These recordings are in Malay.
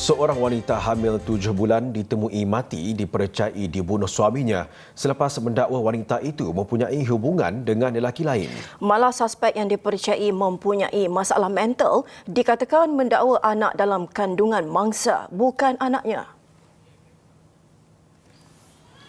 Seorang wanita hamil tujuh bulan ditemui mati dipercayai dibunuh suaminya selepas mendakwa wanita itu mempunyai hubungan dengan lelaki lain. Malah suspek yang dipercayai mempunyai masalah mental dikatakan mendakwa anak dalam kandungan mangsa bukan anaknya.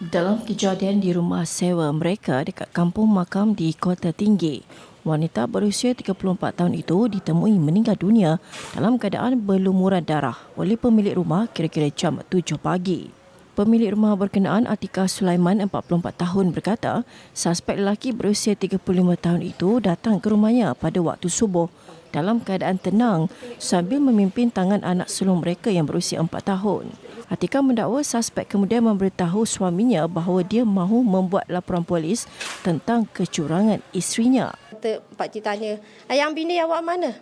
Dalam kejadian di rumah sewa mereka dekat kampung makam di Kota Tinggi, wanita berusia 34 tahun itu ditemui meninggal dunia dalam keadaan berlumuran darah oleh pemilik rumah kira-kira jam 7 pagi. Pemilik rumah berkenaan Atika Sulaiman 44 tahun berkata, suspek lelaki berusia 35 tahun itu datang ke rumahnya pada waktu subuh dalam keadaan tenang sambil memimpin tangan anak sulung mereka yang berusia 4 tahun. Atika mendakwa suspek kemudian memberitahu suaminya bahawa dia mahu membuat laporan polis tentang kecurangan isterinya. Pak Cik tanya, ayam bini awak mana?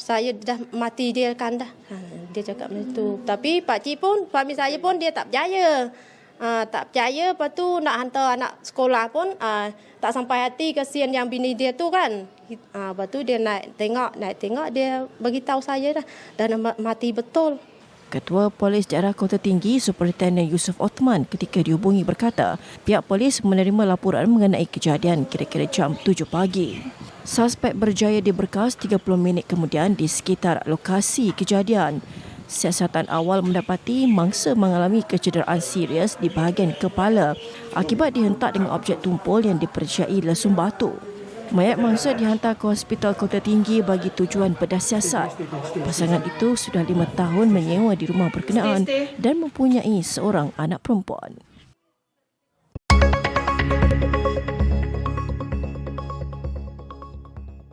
saya dah mati dia kan dah. Ha, dia cakap macam tu. Tapi Pak Cik pun, suami saya pun dia tak percaya. Ha, tak percaya, lepas tu nak hantar anak sekolah pun ha, tak sampai hati kesian yang bini dia tu kan. Ha, lepas tu dia naik tengok, naik tengok dia beritahu saya dah. Dan mati betul. Ketua Polis Daerah Kota Tinggi Superintendent Yusuf Othman ketika dihubungi berkata pihak polis menerima laporan mengenai kejadian kira-kira jam 7 pagi. Suspek berjaya diberkas 30 minit kemudian di sekitar lokasi kejadian. Siasatan awal mendapati mangsa mengalami kecederaan serius di bahagian kepala akibat dihentak dengan objek tumpul yang dipercayai lesung batu. Mayat mangsa dihantar ke Hospital Kota Tinggi bagi tujuan bedah siasat. Pasangan itu sudah lima tahun menyewa di rumah berkenaan dan mempunyai seorang anak perempuan.